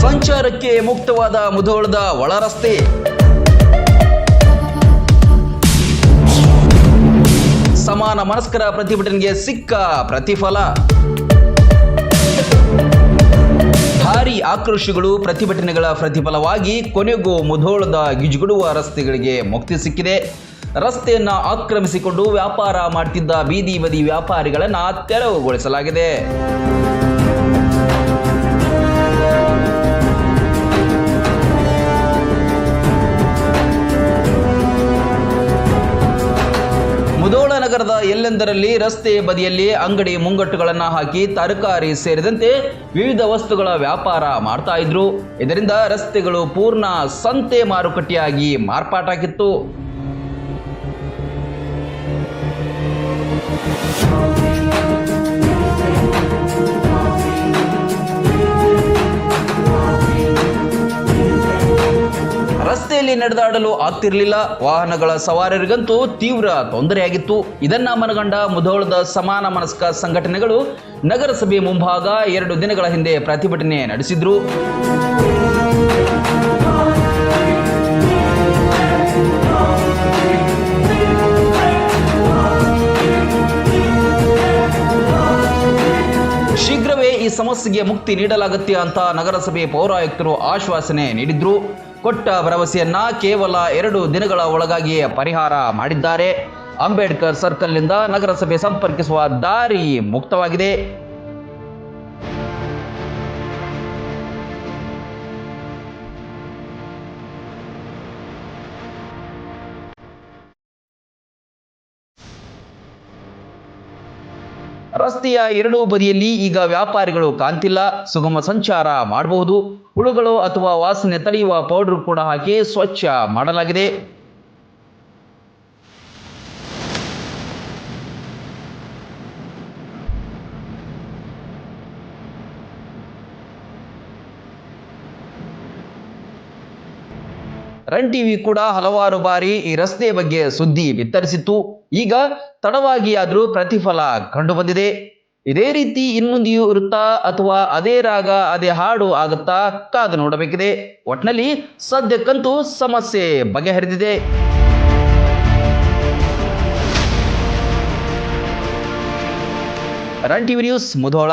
ಸಂಚಾರಕ್ಕೆ ಮುಕ್ತವಾದ ಮುಧೋಳದ ಒಳರಸ್ತೆ ಸಮಾನ ಮನಸ್ಕರ ಪ್ರತಿಭಟನೆಗೆ ಸಿಕ್ಕ ಪ್ರತಿಫಲ. ಭಾರಿ ಆಕ್ರೋಶಗಳು ಪ್ರತಿಭಟನೆಗಳ ಪ್ರತಿಫಲವಾಗಿ ಕೊನೆಗೂ ಮುಧೋಳದ ಗಿಜುಗುಡುವ ರಸ್ತೆಗಳಿಗೆ ಮುಕ್ತಿ ಸಿಕ್ಕಿದೆ. ರಸ್ತೆಯನ್ನು ಆಕ್ರಮಿಸಿಕೊಂಡು ವ್ಯಾಪಾರ ಮಾಡ್ತಿದ್ದ ಬೀದಿ ಬದಿ ವ್ಯಾಪಾರಿಗಳನ್ನು ತೆರವುಗೊಳಿಸಲಾಗಿದೆ. ನಗರದ ಎಲ್ಲೆಂದರಲ್ಲಿ ರಸ್ತೆ ಬದಿಯಲ್ಲಿ ಅಂಗಡಿ ಮುಂಗಟ್ಟುಗಳನ್ನು ಹಾಕಿ ತರಕಾರಿ ಸೇರಿದಂತೆ ವಿವಿಧ ವಸ್ತುಗಳ ವ್ಯಾಪಾರ ಮಾಡ್ತಾ ಇದ್ರು. ಇದರಿಂದ ರಸ್ತೆಗಳು ಪೂರ್ಣ ಸಂತೆ ಮಾರುಕಟ್ಟೆಯಾಗಿ ಮಾರ್ಪಾಟಾಗಿತ್ತು. ರಸ್ತೆಯಲ್ಲಿ ನಡೆದಾಡಲು ಆಗ್ತಿರ್ಲಿಲ್ಲ. ವಾಹನಗಳ ಸವಾರರಿಗಂತೂ ತೀವ್ರ ತೊಂದರೆಯಾಗಿತ್ತು. ಇದನ್ನ ಮನಗಂಡ ಮುಧೋಳದ ಸಮಾನ ಮನಸ್ಕ ಸಂಘಟನೆಗಳು ನಗರಸಭೆ ಮುಂಭಾಗ ಎರಡು ದಿನಗಳ ಹಿಂದೆ ಪ್ರತಿಭಟನೆ ನಡೆಸಿದ್ರು. ಶೀಘ್ರವೇ ಈ ಸಮಸ್ಯೆಗೆ ಮುಕ್ತಿ ನೀಡಲಾಗುತ್ತೆ ಅಂತ ನಗರಸಭೆ ಪೌರಾಯುಕ್ತರು ಆಶ್ವಾಸನೆ ನೀಡಿದ್ರು. ಕೊಟ್ಟ ಭರವಸೆಯನ್ನ ಕೇವಲ ಎರಡು ದಿನಗಳ ಒಳಗಾಗಿಯೇ ಪರಿಹಾರ ಮಾಡಿದ್ದಾರೆ. ಅಂಬೇಡ್ಕರ್ ಸರ್ಕಲ್ನಿಂದ ನಗರಸಭೆ ಸಂಪರ್ಕಿಸುವ ದಾರಿ ಮುಕ್ತವಾಗಿದೆ. ರಸ್ತೆಯ ಎರಡೂ ಬದಿಯಲ್ಲಿ ಈಗ ವ್ಯಾಪಾರಿಗಳು ಕಾಂತಿಲ್ಲ, ಸುಗಮ ಸಂಚಾರ ಮಾಡಬಹುದು. ಹುಳುಗಳು ಅಥವಾ ವಾಸನೆ ತಡೆಯುವ ಪೌಡರ್ ಕೂಡ ಹಾಕಿ ಸ್ವಚ್ಛ ಮಾಡಲಾಗಿದೆ. ರನ್ ಟಿವಿ ಕೂಡ ಹಲವಾರು ಬಾರಿ ಈ ರಸ್ತೆ ಬಗ್ಗೆ ಸುದ್ದಿ ಬಿತ್ತರಿಸಿತ್ತು. ಈಗ ತಡವಾಗಿ ಆದರೂ ಪ್ರತಿಫಲ ಕಂಡು ಬಂದಿದೆ ಇದೇ ರೀತಿ ಇನ್ನೊಂದಿಯೂ ಇರುತ್ತಾ ಅಥವಾ ಅದೇ ರಾಗ, ಅದೇ ಹಾಡು ಆಗುತ್ತಾ ಕಾದು ನೋಡಬೇಕಿದೆ. ಒಟ್ನಲ್ಲಿ ಸದ್ಯಕ್ಕಂತೂ ಸಮಸ್ಯೆ ಬಗೆಹರಿದಿದೆ. Run TV news Mudhol.